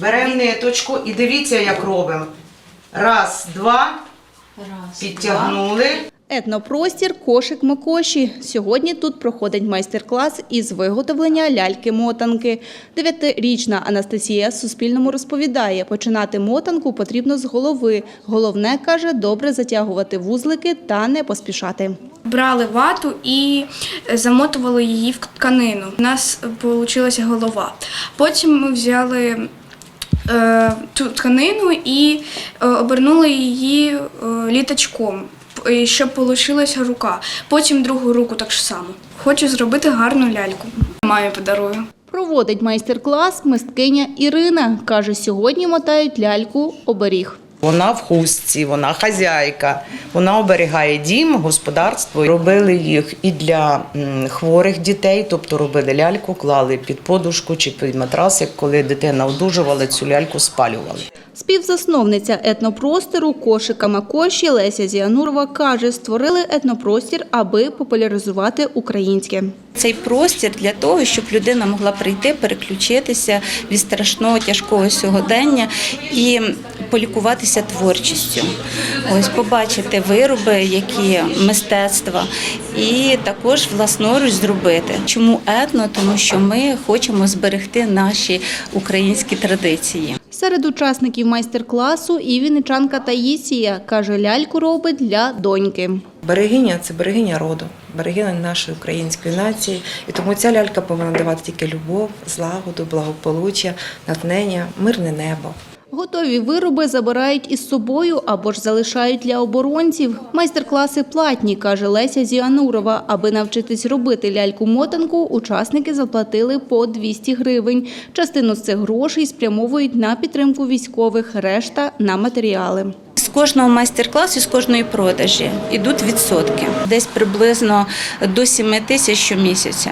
Беремо ниточку і дивіться, як робимо. Раз, два, Раз, підтягнули. Етнопростір кошик Мокоші. Сьогодні тут проходить майстер-клас із виготовлення ляльки-мотанки. Дев'ятирічна Анастасія Суспільному розповідає, починати мотанку потрібно з голови. Головне, каже, добре затягувати вузлики та не поспішати. Брали вату і замотували її в тканину. У нас вийшла голова. Потім ми взяли цю тканину і е, обернули її е, літачком, щоб вийшла рука. Потім другу руку так само. Хочу зробити гарну ляльку. Мамі подарую. Проводить майстер-клас мисткиня Ірина. Каже, сьогодні мотають ляльку оберіг. Вона в хустці, вона хазяйка, вона оберігає дім, господарство. Робили їх і для хворих дітей, тобто робили ляльку, клали під подушку чи під матрасик. Коли дитина одужувала, цю ляльку спалювали. Співзасновниця етнопростору кошика Макоші Леся Зіанурова каже, створили етнопростір, аби популяризувати українське. Цей простір для того, щоб людина могла прийти, переключитися від страшного тяжкого сьогодення і полікуватися творчістю. Ось побачити вироби, які мистецтва, і також власноруч зробити. Чому етно? Тому що ми хочемо зберегти наші українські традиції. Серед учасників майстер-класу і вінничанка Таїсія каже, ляльку робить для доньки. Берегиня це берегиня роду, берегиня нашої української нації. І тому ця лялька повинна давати тільки любов, злагоду, благополуччя, натхнення, мирне небо. Готові вироби забирають із собою або ж залишають для оборонців. Майстер-класи платні, каже Леся Зіанурова. Аби навчитись робити ляльку-мотанку, учасники заплатили по 200 гривень. Частину з цих грошей спрямовують на підтримку військових, решта – на матеріали. Кожного майстер-класу, з кожної продажі йдуть відсотки. Десь приблизно до 7 тисяч щомісяця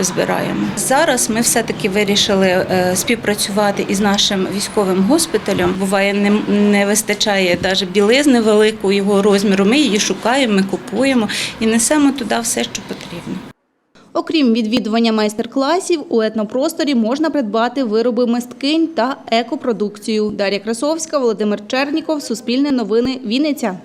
збираємо. Зараз ми все-таки вирішили е, співпрацювати із нашим військовим госпіталем. Буває, не, не вистачає навіть білизни великої його розміру. Ми її шукаємо, ми купуємо і несемо туди все, що потрібно. Окрім відвідування майстер-класів, у етнопросторі можна придбати вироби мисткинь та екопродукцію. Дар'я Красовська, Володимир Черніков, Суспільне новини, Вінниця.